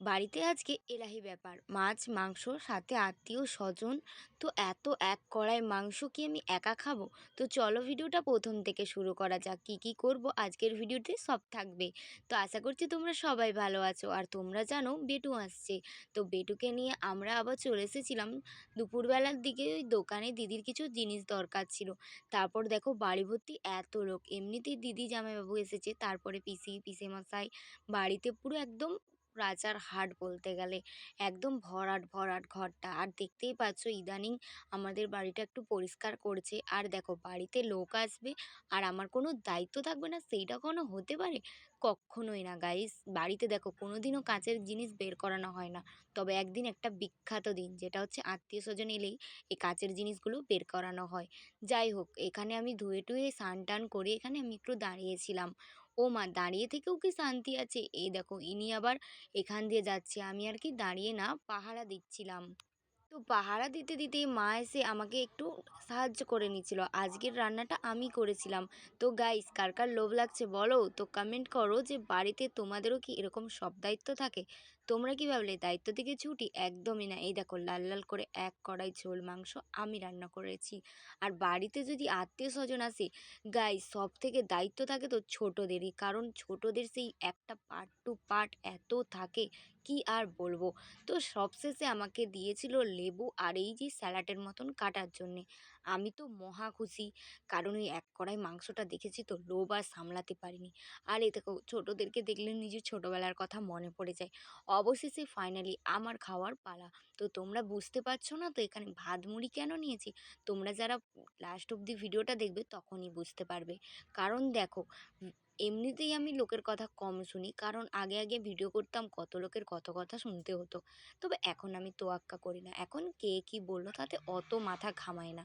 বাড়িতে আজকে এলাহি ব্যাপার। মাছ, মাংস, সাথে আত্মীয়, স্বজন। তো এত এক কড়াই মাংস কি আমি একা খাব? তো চলো ভিডিওটা প্রথম থেকে শুরু করা যাক, কী কী করব আজকের ভিডিওতে সব থাকবে। তো আশা করছি তোমরা সবাই ভালো আছো আর তোমরা জানো বেটু আসছে। তো বেটুকে নিয়ে আমরা আবার চলে এসেছিলাম দুপুরবেলার দিকে ওই দোকানে দিদির কিছু জিনিস দরকার ছিল। তারপর দেখো বাড়ি ভর্তি এত লোক। এমনিতেই দিদি জামাইবাবু এসেছে, তারপরে পিসি পিসে মশাই বাড়িতে পুরো একদম রাজার হাট বলতে গেলে। একদম ভরাট ভরাট ঘরটা। আর দেখতেই পাচ্ছ ইদানিং আমাদের বাড়িটা একটু পরিষ্কার করছে। আর দেখো, বাড়িতে লোক আসবে আর আমার কোনো দায়িত্ব থাকবে না, সেইটা কোনো হতে পারে? কক্ষনোই না গাইস বাড়িতে দেখো কোনো দিনও কাঁচের জিনিস বের করানো হয় না। তবে একদিন একটা বিখ্যাত দিন, যেটা হচ্ছে আত্মীয় স্বজন এলেই এই কাঁচের জিনিসগুলো বের করানো হয়। যাই হোক, এখানে আমি ধুয়ে টুয়ে স্নান টান করে এখানে আমি একটু দাঁড়িয়েছিলাম। ও মা, দাঁড়িয়ে থেকেও কি শান্তি আছে? এই দেখো, ইনি আবার এখান দিয়ে যাচ্ছে। আমি আর কি দাঁড়িয়ে না পাহারা দিচ্ছিলাম। তো পাহারা দিতে দিতে মা এসে আমাকে একটু সাহায্য করে নিয়েছিল আজকের রান্নাটা আমি করেছিলাম। তো গাইস কার কার লোভ লাগছে বলো? তো কমেন্ট করো যে বাড়িতে তোমাদেরও কি এরকম সব দায়িত্ব থাকে? তোমরা কি ভাবলে? দায়িত্ব থেকে ছুটি? একদমই না। এই দেখো, লাল লাল করে এক কড়াই ঝোল মাংস আমি রান্না করেছি। আর বাড়িতে যদি আত্মীয় স্বজন আসে গাইস সব থেকে দায়িত্ব থাকে তো ছোটোদেরই। কারণ ছোটোদের সেই একটা পার্ট টু পার্ট এত থাকে, কি আর বলব? তো সবশেষে আমাকে দিয়েছিল লেবু আর এই যে স্যালাডের মতন কাটার জন্যে। আমি তো মহা খুশি। কারণ ওই এক কড়াই মাংসটা দেখেছি তো, লোভ আর সামলাতে পারিনি। আর এই দেখো, ছোটোদেরকে দেখলে নিজের ছোটোবেলার কথা মনে পড়ে যায়। অবশেষে ফাইনালি আমার খাওয়ার পালা। তো তোমরা বুঝতে পারছ না তো এখানে ভাত মুড়ি কেন নিয়েছি? তোমরা যারা লাস্ট অবধি ভিডিওটা দেখবে তখনই বুঝতে পারবে। কারণ দেখো, এমনিতেই আমি লোকের কথা কম শুনি। কারণ আগে আগে ভিডিও করতাম, কত লোকের কত কথা শুনতে হতো। তবে এখন আমি তোয়াক্কা করি না। এখন কে কী বলল তাতে অত মাথা ঘামায় না।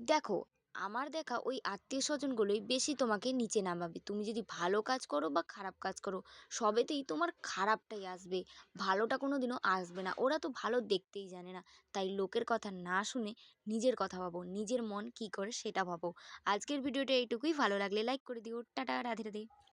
দেখো, আমার দেখা ওই আত্মীয় স্বজনগুলোই বেশি তোমাকে নিচে নামাবে। তুমি যদি ভালো কাজ করো বা খারাপ কাজ করো, সবেতেই তোমার খারাপটাই আসবে। ভালোটা কোনো দিনও আসবে না। ওরা তো ভালো দেখতেই জানে না। তাই লোকের কথা না শুনে নিজের কথা ভাবো, নিজের মন কি করে সেটা ভাবো। আজকের ভিডিওটা এইটুকুই। ভালো লাগলে লাইক করে দিও। টাটা, রাধে রাধে।